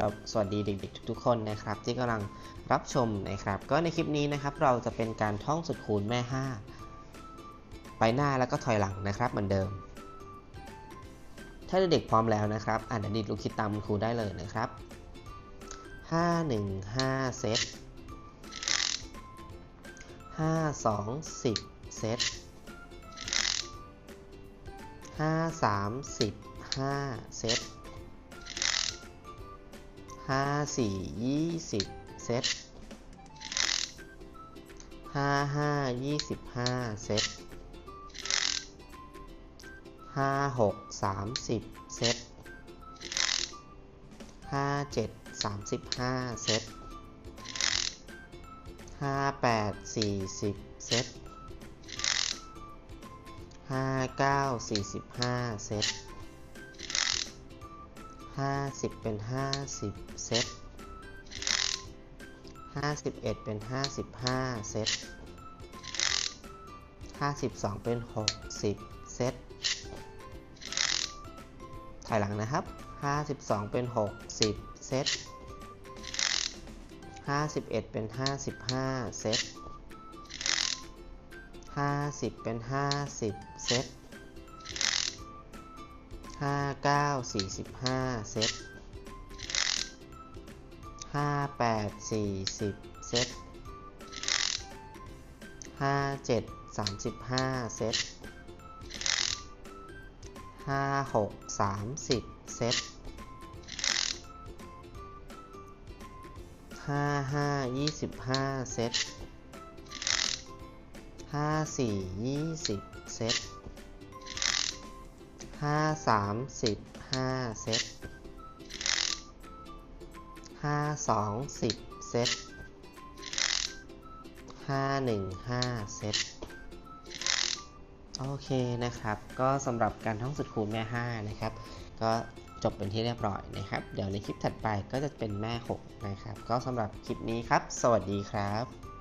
ครับสวัสดีเด็กๆทุกๆคนนะครับที่กำลังรับชมนะครับ ก็ในคลิปนี้นะครับเราจะเป็นการท่องสุดคูณแม่ 5 ไปหน้าแล้วก็ถอยหลังนะครับเหมือนเดิม ถ้าเด็กๆพร้อมแล้วนะครับอ่านอดีตลูกคิดตามคุณครูได้เลยนะครับ 5 1 5 เซต 5 2 10 เซต 5 3 10 5เซต ห้าสี่ยี่สิบเซตห้าห้ายี่สิบห้าเซตห้าหกสามสิบเซตห้าเจ็ดสามสิบห้าเซตห้าแปดสี่สิบเซตห้าเก้าสี่สิบห้าเซต ห้าสิบเป็นห้าสิบเซตห้าสิบเอ็ดเป็นห้าสิบห้าเซตห้าสิบสองเป็นหกสิบเซตถอยหลังนะครับห้าสิบสองเป็นหกสิบเซตห้าสิบเอ็ดเป็นห้าสิบห้าเซตห้าสิบเป็นห้าสิบเซต ห้าเก้าสี่สิบห้าเซตห้าแปดสี่สิบเซตห้าเจ็ดสามสิบห้าเซตห้าหกสามสิบเซตห้าห้ายี่สิบห้าเซตห้าสี่ยี่สิบเซต ห้าสามสิบห้าเซตห้าสองสิบเซตห้าหนึ่งห้าเซตโอเคนะครับ ก็สำหรับการท่องสุดคูณแม่ 5 นะครับ ก็จบเป็นที่เรียบร้อยนะครับ เดี๋ยวในคลิปถัดไปก็จะเป็นแม่ 6 นะครับ ก็สำหรับคลิปนี้ครับ สวัสดีครับ